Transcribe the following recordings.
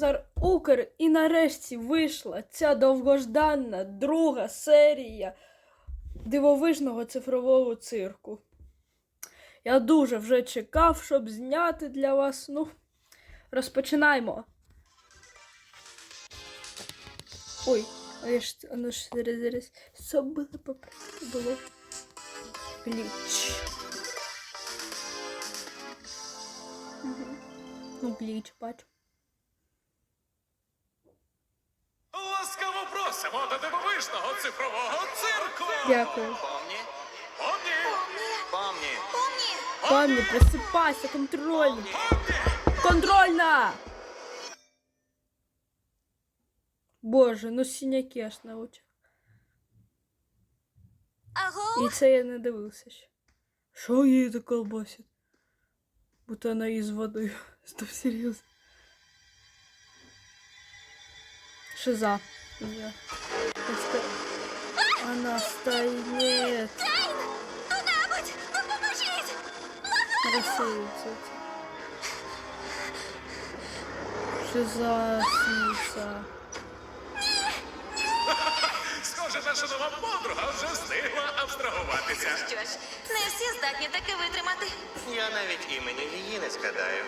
Зар Укр і нарешті вийшла ця довгожданна друга серія дивовижного цифрового цирку. Я дуже вже чекав, щоб зняти для вас. Ну, розпочинаємо. Ой, а я ж а ну ж зараз зараз забула поправити було. Гліч. Угу. Ну, гліч, бачу. Просимо до дивовижного цифрового цирку! Дякую. Помні? Помні! Помні. Пані, просипайся, контрольна. Контрольна! Боже, ну синяки аж на очах. І це я не дивився ще. Що її так колбасить? Будто вона із водою. Стоп, серйозно. Шиза. Я. Просто... Она стоит. допоможіть! Рассеивается. Шиза снится. Схоже, наша нова подруга вже встигла абстрагуватися. Що ж, не всі здатні таки витримати. Я навіть імені її не згадаю.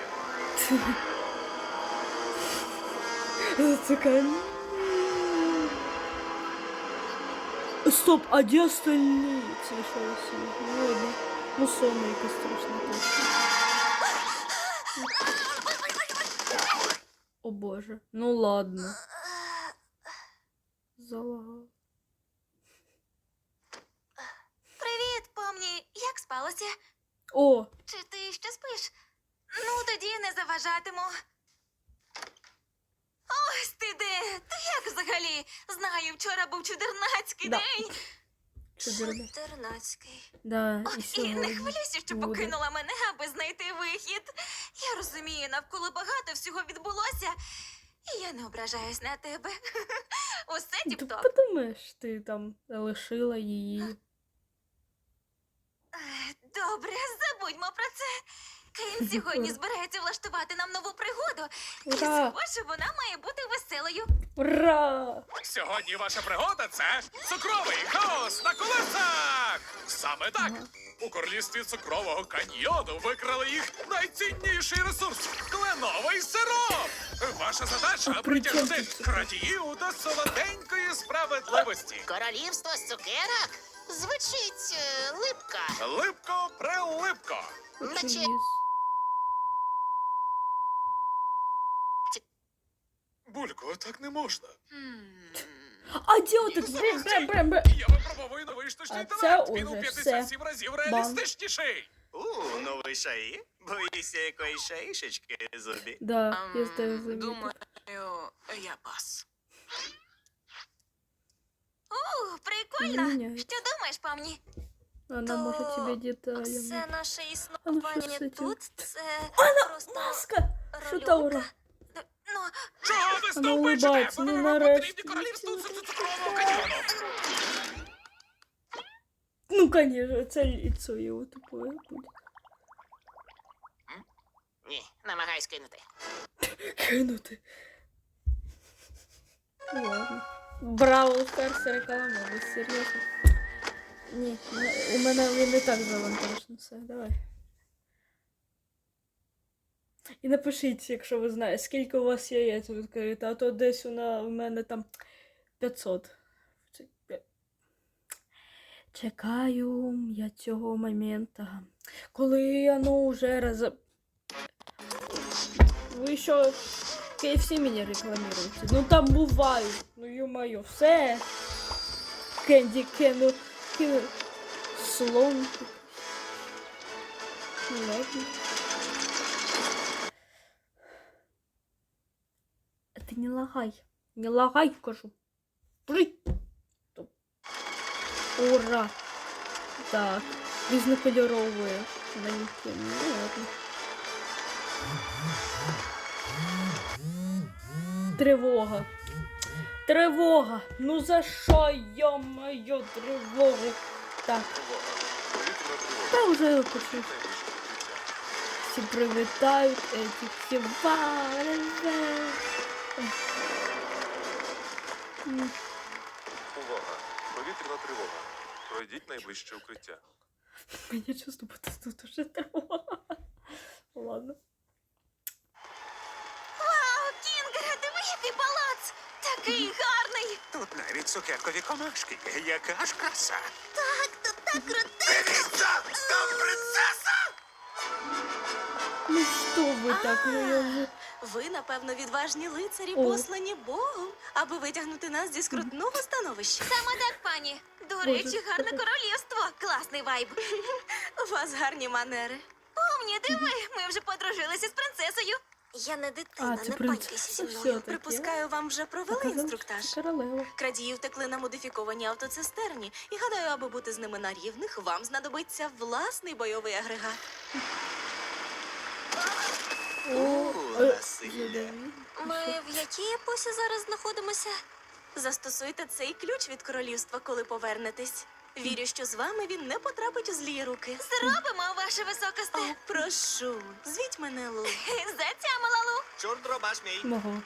Такая... Стоп, а где остальные? Ну ладно. Ну сонна якась страшна точно. О боже. Ну ладно. Залагав. Привіт, помні, як спалося? О, Чи ти ще спиш? Ну, тоді не заважатиму. Ось ти де! Ти як взагалі? Знаю, вчора був чудернацький Да. день. чудерна. Чудернацький. Да, і Ох, і не сьогодні. хвилюйся, що буде. покинула мене, аби знайти вихід. Я розумію, навколо багато всього відбулося, і я не ображаюсь на тебе. Усе Ти тіп-топ. подумаєш, ти там лишила її. Е, Добре, забудьмо про це. Кейн сьогодні збирається влаштувати нам нову пригоду. І Ура! схоже, вона має бути веселою. Ура! Сьогодні ваша пригода це цукровий хаос на колесах! Саме так! У королівстві цукрового каньйону викрали їх найцінніший ресурс кленовий сироп! Ваша задача при чому тут це? крадіїв до солоденької справедливості. Королівство з цукерок? Звучить е, липка. Липко прилипко. Наче. Булько, так не можна. А де отак? Брем, брем, брем, брем. Я випробовую новий штучний А інтелект. це Він у уже 57 разів Бам. реалістичніший. У, новий шаї? Боїшся якої шаїшечки, Зубі? Да, я здаю замітив. Думаю, я пас. У, прикольно. Міняють. Що думаєш, помні? Вона може тебе Все деталями. наше А ну, що існування з цим? тут це просто Маска! Що та ура? рольовка. Ну, Чого ви Вона стовбичите? улыбається, Вони ну, вам нарешті. потрібні королівству цукрового каньйону. Ну, конечно, це лицо його тупое буде. Ні, намагаюсь кинути. Кинути. Ну, ладно. Браво, Старс реклама, ви серйозно? Ні, ну, у мене він не так завантажено все, давай. І напишіть, якщо ви знаєте, скільки у вас яєць відкрито, а то десь вона у мене там 500. Чекаю я цього моменту. Коли оно вже роз... Ви що KFC мені рекламируєте? Ну там бувають. Ну ё-моё, все. Кенді кену. Кену. Слон. Ладно. Ты не лагай. Не лагай, кажу. Ура. Так. Різнокольорові манекен. Ну. Тривога. Тривога. Ну за що, йо-моє, тривога? Так. Та вже почув. Всі привітають, всі вареве. Увага! Повітряна тривога. Пройдіть найближче укриття. Мені чесно буде тут уже тривога. Ладно. Вау, Кінгере, диви, який палац! Такий гарний! Тут навіть цукеркові комашки. Яка ж краса. Так, тут так круто. Там принцеса! Ну що ви так, ну я вже... Ви, напевно, відважні лицарі, О. послані Богом, аби витягнути нас зі скрутного становища. Саме так, пані. До Боже. речі, гарне королівство. Класний вайб. У вас гарні манери. Помні, диви, ми вже подружилися з принцесою. Я не дитина, А, це не панькайся зі мною. все-таки. Припускаю, вам вже провели інструктаж. королева. Крадії втекли на модифікованій автоцистерні, і гадаю, аби бути з ними на рівних, вам знадобиться власний бойовий агрегат. О, У, е, Ми в якій епосі зараз знаходимося? Застосуйте цей ключ від королівства, коли повернетесь. Вірю, що з вами він не потрапить у злі руки. Зробимо, ваше високосте. О, прошу, звіть мене Лу. Затямила Лу. Чорт дробаш мій. Мого.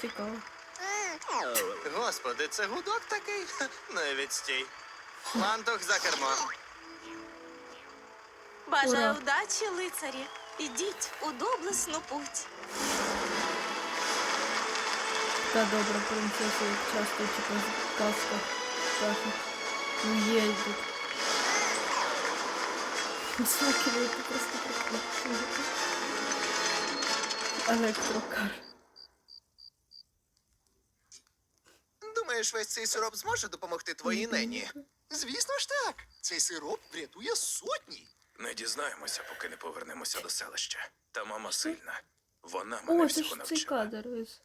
Цікаво. Господи, це гудок такий? Ха, Ну, відстій. Лантух за кермо. Бажаю Ура. вдачі, лицарі. Ідіть у доблесну путь. Та добра принцеса, як часто в казках кажуть. Ну їздить. Это просто. Електрокар. Думаєш, весь цей сироп зможе допомогти твоїй нені? Звісно ж так. Цей сироп врятує сотні. Не дізнаємося, поки не повернемося до селища. Та мама сильна. Вона мене О, це всього ж цей навчила. кадр із.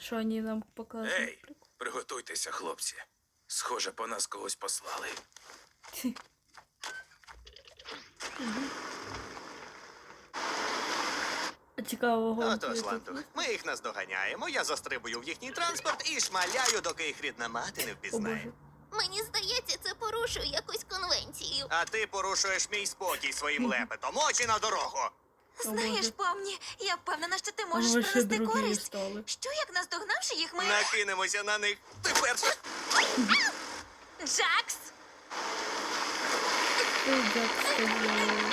Що вони нам показують. Ей, приготуйтеся, хлопці. Схоже, по нас когось послали. А цікаво, гонки Отож, Лантух, ми їх наздоганяємо, я застрибую в їхній транспорт і шмаляю, доки їх рідна мати не О впізнає. Мені здається, це порушує якусь конвенцію. А ти порушуєш мій спокій своїм лепетом. Очі на дорогу. Знаєш, помні, я впевнена, що ти можеш ви ще принести другі користь. стали. Що як наздогнавши їх, ми. Накинемося на них. Ти перша. Джакс! Ой, як сказали.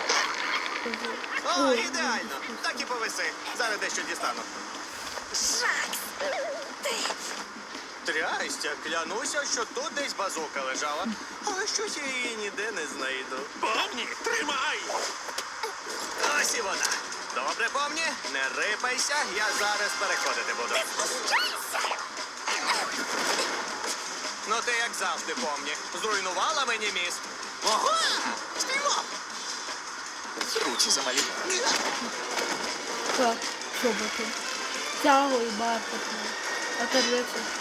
О, ідеально. Так і повиси. Зараз дещо дістану. Джакс! Трястя, клянуся, що тут десь базука лежала. Але щось я її ніде не знайду. Помні, тримай! Ось і вона. Добре, помні, не рипайся, я зараз переходити буду. Ну ти як завжди помні. Зруйнувала мені міст. Ого! Спіймав! Руці замалі. Так, чоботи. Тягою бархатно. А корвеці. Вони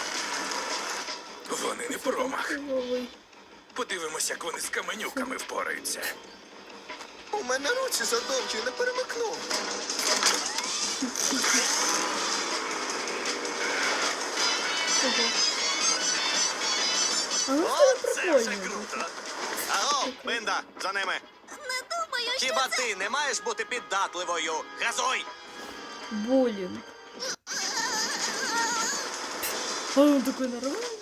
не промах. Подивимося, як вони з каменюками впораються. У мене руці задовгі, не перемикну. Ого. Ну О, це вже круто. Аго, Бинда, за ними. Не думаю, що Хіба ти не маєш бути піддатливою? Газуй! Булінг. А он такой нормальний.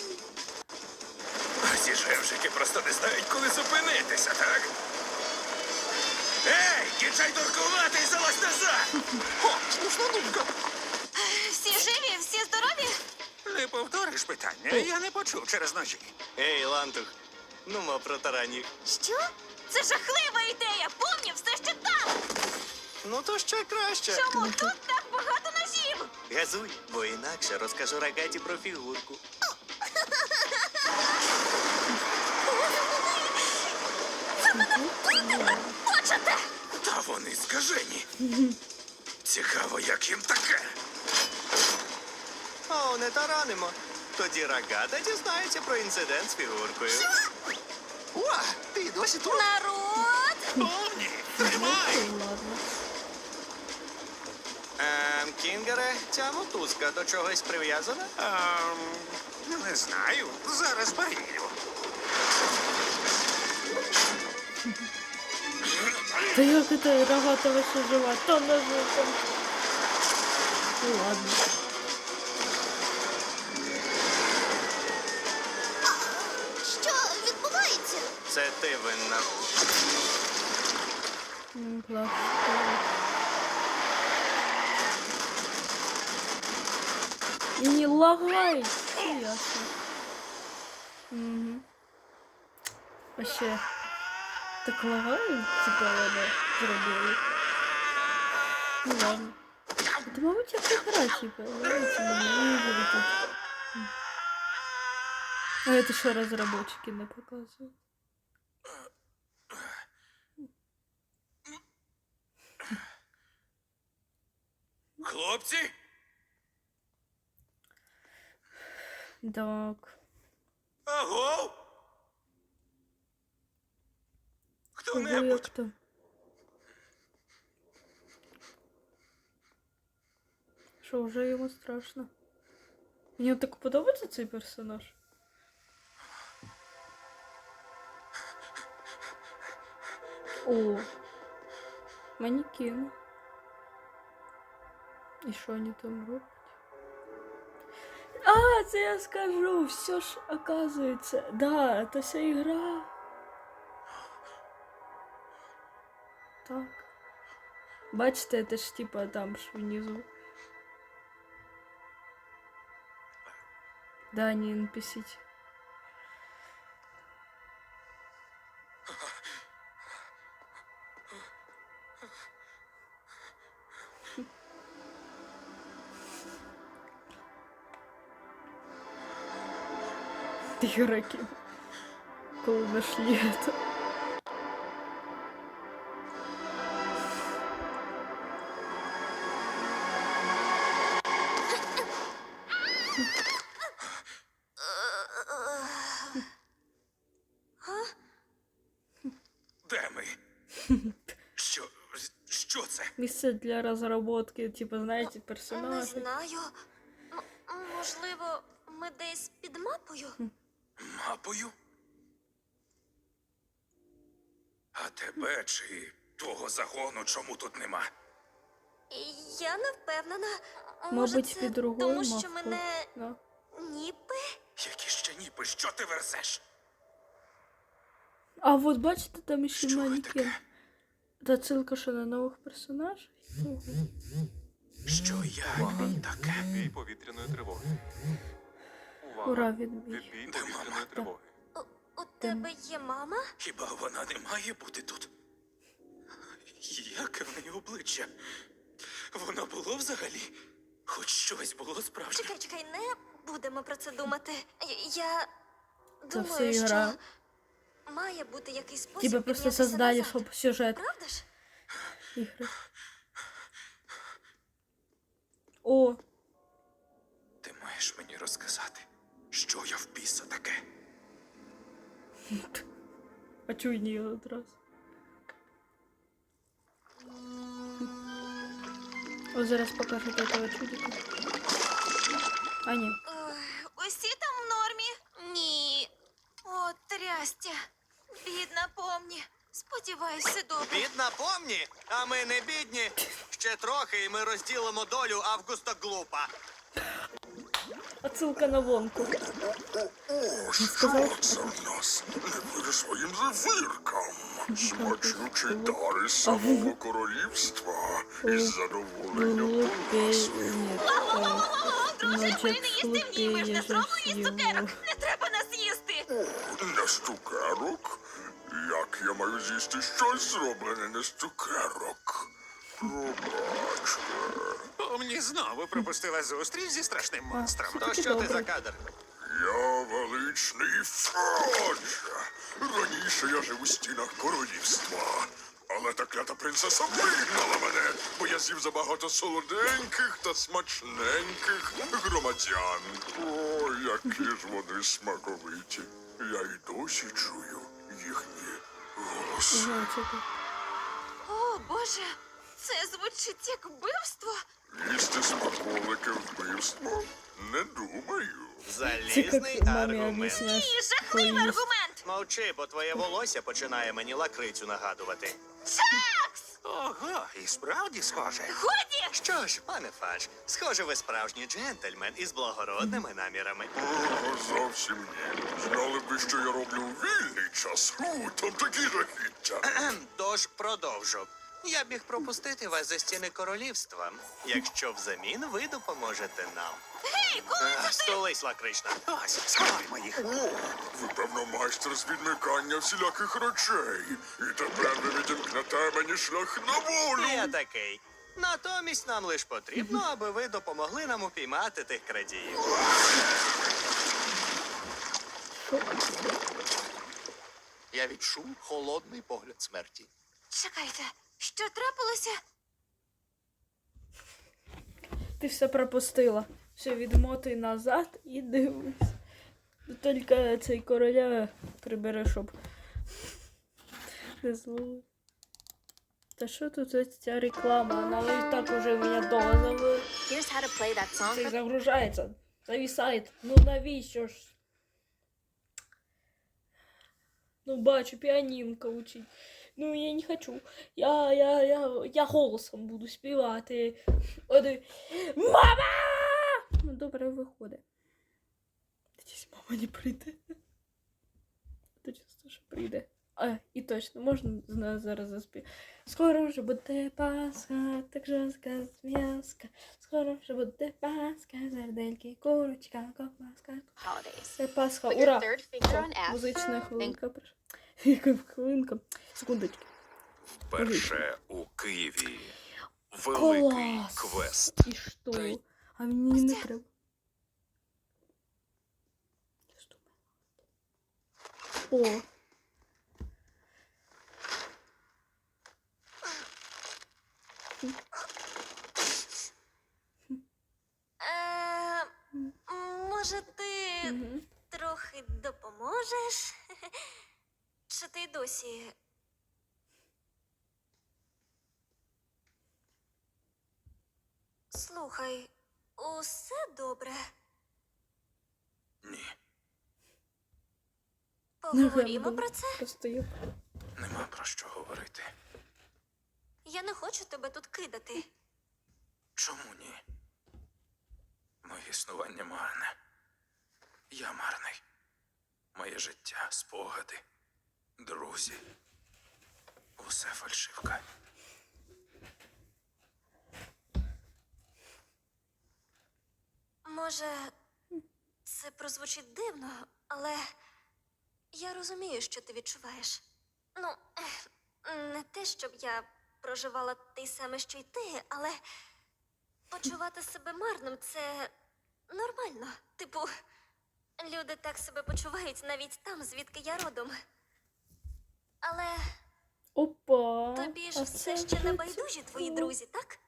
Ці жевжики просто не знають, коли зупинитися, так? Ей, кінчай торкувати і залазь назад! О, слушна думка. Всі живі, всі здорові? Не повториш питання, я не почув через ножі. Ей, Лантух, ну мо протарані. що? Це жахлива ідея! Помні, все ще там! Ну то ще краще. Чому тут так багато ножів? Газуй, бо інакше розкажу рогаті про фігурку. Почати! Скажені. Цікаво, як їм таке. О, не таранимо. Тоді рогата дізнається про інцидент з фігуркою. О, ти досі тут? Народ! Помні, Ну, ладно. Ем, Кінгере, ця мотузка до чогось прив'язана? Ем, не знаю. Зараз перевірю. Да як это рогатова все жила? Там даже там... Ну ладно. Що відбувається? Це ти винна. М. І не лагай. Ясно. Угу. Вообще. Так лагаю, типа воно зробили. Ну ладно. Это, мабуть, як игра, типа. Давайте не буду тут. А это що разработчики не показують? Хлопці, Так. Ого, Хто-небудь? як то. Що, вже йому страшно? Мені так подобається цей персонаж. О, манекен. І що вони там роблять? А, це я скажу, все ж оказується. Да, це вся ігра. Так. Бачите, це ж типа там ж внизу. Да, не NPC. Игроки. Коли нашли это. Місце для розробки, типу, знаєте, Не знаю. М- можливо, ми десь під мапою? Мапою? А тебе чи твого загону чому тут нема? Я не впевнена. Може, Мабуть, це під другою тому, що мавкою. мене Да. ніби. Які ще ніби, що ти верзеш? А вот бачите, там ще Що манекен. таке? Це ссылка що на нових персонажів. Що я таке? Відбій повітряної тривоги. Увага! Ура, відбій. Відбій повітряної тривоги. У, тебе є мама? Хіба вона не має бути тут? Яке в неї обличчя? Воно було взагалі? Хоч щось було справжнє. Чекай, чекай, не будемо про це думати. Я думаю, що має бути якийсь спосіб. Тебе просто создали, назад. щоб сюжет Правда ж? ігри. О, Ти маєш мені розказати, що я в біса таке. а чого ні одразу? О, зараз покажете этого чудика. А, ні. Ой, Усі там в нормі? Ні. О, трястя. Бідна помні. Сподіваюсь, все добре. Бідна помні, а ми не бідні. Ще трохи, і ми розділимо долю Августа Глупа. Отсылка на вонку. Сказав, Це в нас не вірю своїм зефіркам. Смачнючий дар із самого королівства. Із задоволенням. Друзі, Ночек ви не їсти вмієш, глупее не же зроблені з цукерок. Не треба нас їсти. З цукерок. Як я маю з'їсти щось зроблене не з цукерок? Пробачте. Помні знову пропустила зустріч зі страшним монстром. То що ти за кадр? Я величний Фродж. Раніше я жив у стінах королівства. Але та клята принцеса вигнала мене, бо я з'їв забагато солоденьких та смачненьких громадян. О, які ж вони смаковиті. Я й досі чую їхні голоси. О, Боже, це звучить як вбивство. Їсти смаколики вбивство? Не думаю. Залізний аргумент. Ні, жахливий аргумент. Мовчи, бо твоє волосся починає мені лакрицю нагадувати. Чакс! Ого, і справді схоже. Годі! Що ж, пане Фадж, схоже, ви справжній джентльмен із благородними намірами. О, зовсім ні. Знали б ви, що я роблю у вільний час. У, там такі жахіття. Кхем, Тож продовжу. Я біг пропустити вас за стіни королівства, якщо взамін ви допоможете нам. Гей, коли Столись, лакрична. Ось, сховаймо їх. О, ви, певно, майстер з відмикання всіляких речей. І тепер ви відімкнете мені шлях на волю. Я такий. Натомість нам лиш потрібно, аби ви допомогли нам упіймати тих крадіїв. Я відчув холодний погляд смерті. Чекайте, що трапилося? Ти все пропустила. Все відмотуй назад і дивись. Тільки цей короля прибери, щоб. Не зло. Та що тут ця реклама? Вона і так уже мене довго завели. Це загружається. Зависает. Ну навіщо ж? Ну, бачу, піанінка учить. Ну, я не хочу. Я, я, я, я голосом буду співати. Мама! Ну, добре виходить. Надіюсь, мама не прийде. То що прийде. А, і точно, можна з нас зараз заспівати. Скоро вже буде Пасха, так жорстка зв'язка. Скоро вже буде Пасха, зардельки, курочка, ковбаска. Це Пасха, ура! Музична хвилинка. Яка хвилинка? Секундочки. Вперше у Києві. Великий Клас! квест. І що? А мені не треба. О, може, ти угу. трохи допоможеш? Чи ти досі? Слухай, усе добре. Ні, Поговоримо про це. Просто я нема про що говорити. Я не хочу тебе тут кидати. Чому ні? Моє існування марне. Я марний. Моє життя, спогади, друзі. Усе фальшивка. Може, це прозвучить дивно, але я розумію, що ти відчуваєш. Ну, не те, щоб я проживала те саме, що й ти, але почувати себе марним це нормально. Типу, люди так себе почувають навіть там, звідки я родом. Але Опа. тобі ж а все це ще вже не байдужі твої друзі, так?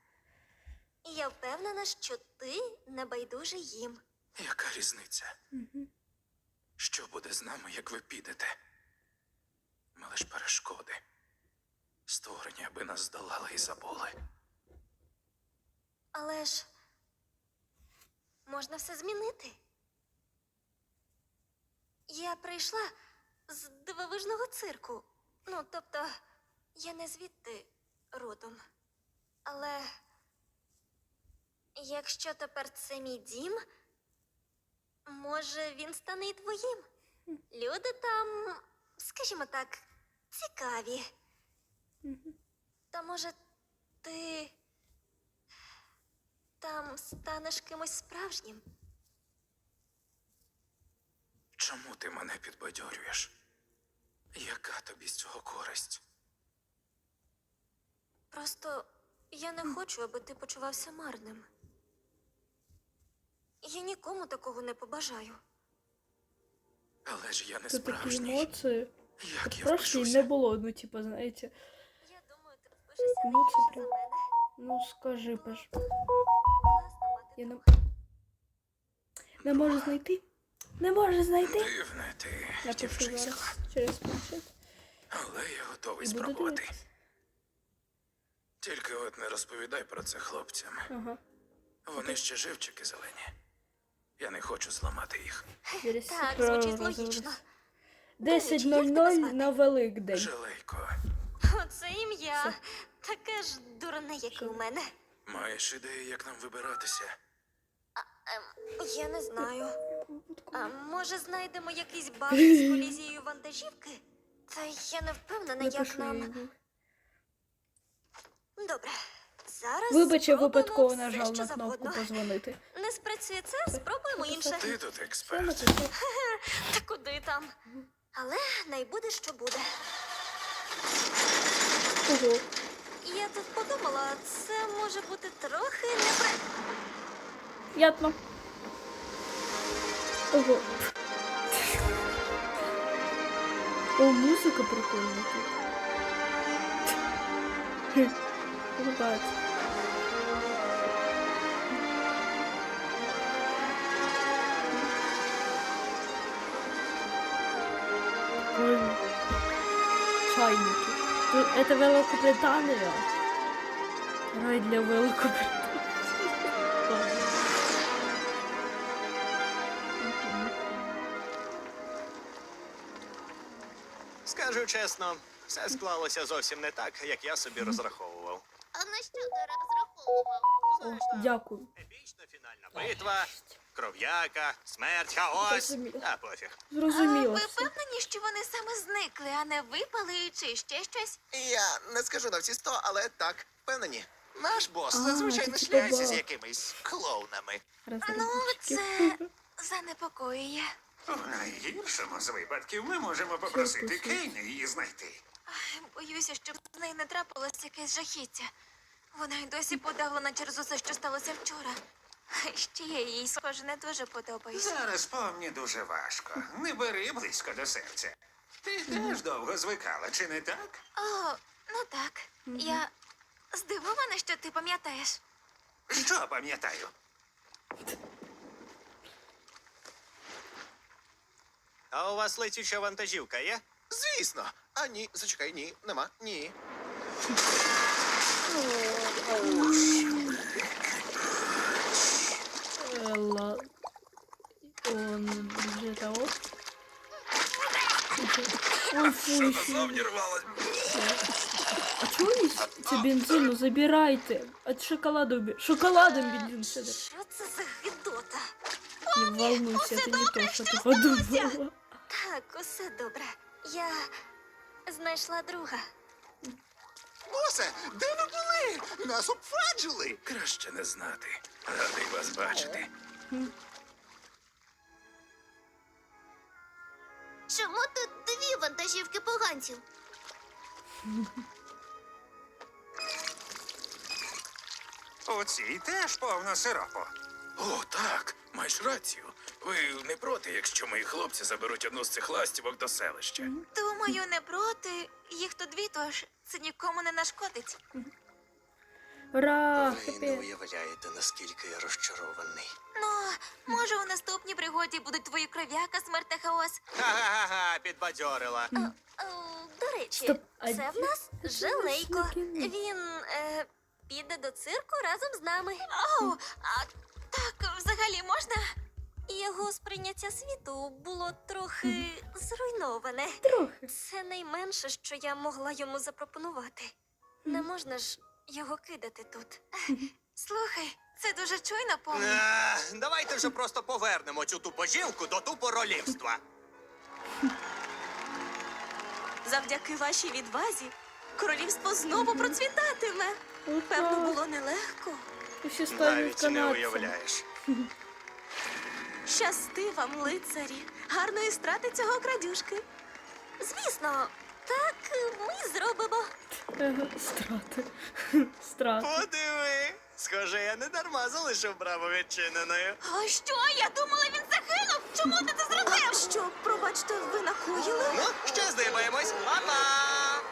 І я впевнена, що ти не байдужий їм. Яка різниця? Що буде з нами, як ви підете? Ми лиш перешкоди. Створені, аби нас здолали і забули. Але ж можна все змінити. Я прийшла з дивовижного цирку. Ну, тобто, я не звідти родом. Але якщо тепер це мій дім, може він стане і твоїм. Люди там, скажімо так, цікаві. Та може ти там станеш кимось справжнім? Чому ти мене підбадьорюєш? Яка тобі з цього користь? Просто я не хочу, аби ти почувався марним. Я нікому такого не побажаю. Але ж я не Це такі справжній. емоції. Як я Прошлі не впишуся? було, ну, типа, знаєте. Я думаю, ти впишешся Ну, це прям- мене. Ну, скажи, паш. Класно мати Я не, не можу знайти. Не можу знайти. Дивне ти, дівчисько. зараз через планшет. Але я готовий І буду спробувати. дивитися. Тільки от не розповідай про це хлопцям. Ага. Вони ще живчики зелені. Я не хочу зламати їх. Так, звучить розговорюсь. логічно. 10.00 на Великдень. Жалейко. Оце ім'я. Таке ж дурне, як і у мене. Маєш ідею, як нам вибиратися? Ем, я не знаю. А може знайдемо якийсь баг з колізією вантажівки? Та я не впевнена, як Напишу нам. Добре. Зараз. Вибач, я спробуємо випадково все, нажав що на кнопку завгодно. позвонити. Не спрацює це, спробуємо інше. Ти тут експерт. Та куди там? Але найбуде, що буде. Ого. Я тут подумала, це може бути трохи непри... Ятно. Ого. О, музика прикольна тут. Хе, Бать. Это Великобритания. Рай для Великобритании. Скажу чесно, все склалося зовсім не так, як я собі розраховував. А на що ти розраховував? Дякую. Епічна фінальна битва, кров'яка, смерть, хаос. Зрозуміло. А пофіг. Зрозуміло. ви все. впевнені, що вони саме зникли, а не випали чи ще щось? Я не скажу на всі сто, але так, впевнені. Наш бос А, зазвичай не шляється з якимись клоунами. Ну, це занепокоює. У найгіршому з випадків ми можемо попросити Що тут? Кейна її знайти. Ай, Боюся, щоб з нею не трапилось якесь жахіття. Вона й досі подавлена через усе, що сталося вчора. Ще я їй, схоже, не дуже подобаюся. Зараз помні дуже важко. Не бери близько до серця. Ти теж довго звикала, чи не так? О, ну так. Я здивована, що ти пам'ятаєш. Що пам'ятаю? А у вас летюча вантажівка є? Звісно. А ні, зачекай, ні, нема, ні. Э, ла- Он для того. Ой, фу, еще. А чого ви це бензину забирайте? От шоколаду шоколадом бензин сюди. Що це за гидота? Не волнуйся, це не то, що ти подумала. Так, усе добре. Я знайшла друга. Босе, де ви були? Нас обфаджили. Краще не знати. Радий вас бачити. Чому тут дві вантажівки поганців? У цій теж повно сиропу. О, так, маєш рацію. Ви не проти, якщо мої хлопці заберуть одну з цих ластівок до селища. Думаю, не проти. Їх тут дві, тож це нікому не нашкодить. Ура! Ви не уявляєте, наскільки я розчарований. Ну, може, у наступній пригоді будуть твої кров'яка, смерть та хаос. Ха-ха-ха, підбадьорила. О, до речі, Стоп, а це в нас Желейко. Він е, піде до цирку разом з нами. О, а так взагалі можна? Його сприйняття світу було трохи зруйноване. Трохи. Це найменше, що я могла йому запропонувати. Не можна ж його кидати тут. Слухай, це дуже чуйно, помню. Е, Давайте вже просто повернемо цю тупожілку до тупоролівства. Завдяки вашій відвазі королівство знову процвітатиме. Певно, було нелегко. Ще Навіть не канадцем. уявляєш. Щасти вам, лицарі. Гарної страти цього крадюшки. Звісно, так ми зробимо. Страти. Страти. Подиви. Схоже, я не дарма залишив браво відчиненою. А що? Я думала, він загинув. Чому ти це зробив? Що, пробачте, ви накоїли? Ну, ще здиваємось. Па-па!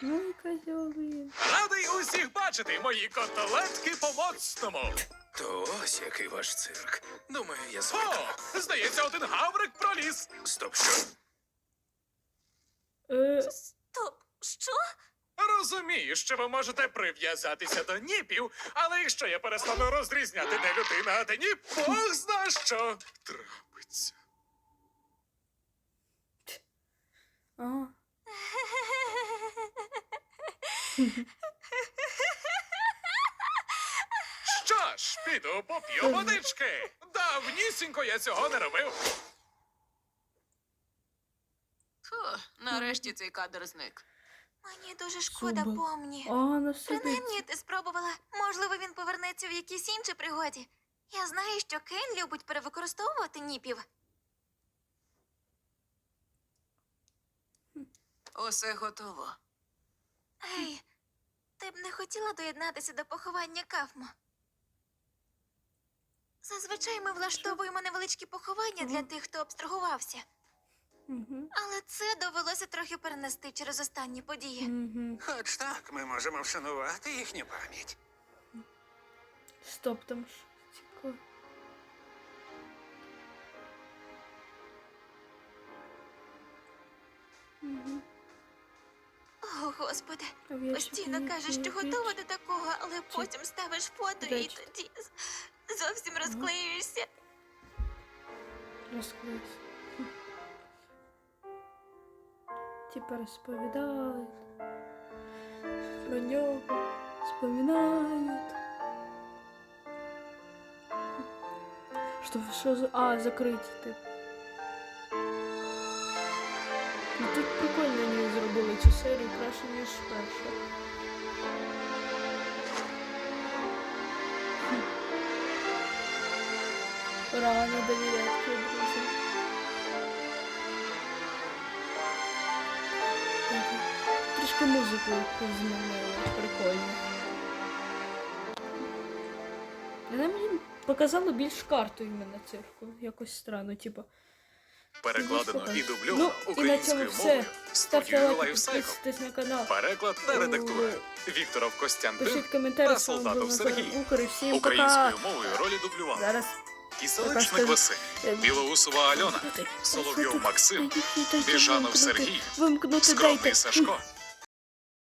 Ну і козьол. Радий усіх бачити, мої котелетки по моцному. То ось який ваш цирк. Думаю, я звикну. О, здається, один гаврик проліз. Стоп, що? Е, що? Розумію, що ви можете прив'язатися до ніпів, але якщо я перестану розрізняти, де людина, а де ніп, Бог зна що трапиться. ага. Що ж, піду поп'ю водички. Давнісінько я цього не робив. Фу, нарешті цей кадр зник. Мені дуже шкода Зуби. помні. А, сидить. Принаймні, ти спробувала. Можливо, він повернеться в якійсь іншій пригоді. Я знаю, що Кен любить перевикористовувати ніпів. Усе готово. Ей, ти б не хотіла доєднатися до поховання Кафмо? Зазвичай ми влаштовуємо невеличкі поховання для тих, хто абстрагувався. Угу. Але це довелося трохи перенести через останні події. Угу. Хоч так ми можемо вшанувати їхню пам'ять. Стоп, там цікаво. Угу. О, господи, постійно кажеш, що готова до такого, але потім ставиш фото і Речі. тоді зовсім розклеюєшся. Розкрийся. Типа розповідають про нього, вспоминають. Що, що. А, закриті, типу. Ну тут прикольно вони зробили цю серію краще, ніж перша. Рано довіряти, друзі. Трішки музику змінили, прикольно. Вона мені показала більш карту іменно цирку. Якось странно, типу. Перекладено і Ну, на цьому українською все. мовою Ставте Lifecycle. підписуйтесь на канал. Переклад та редактура. Вікторов Костянтин та Солдатов Сергій. Українською мовою ролі дублював. Зараз Киселичник Така Василь, Е, Білоусова Альона, Соловйов Максим, Біжанов Сергій, Скромний. Сашко,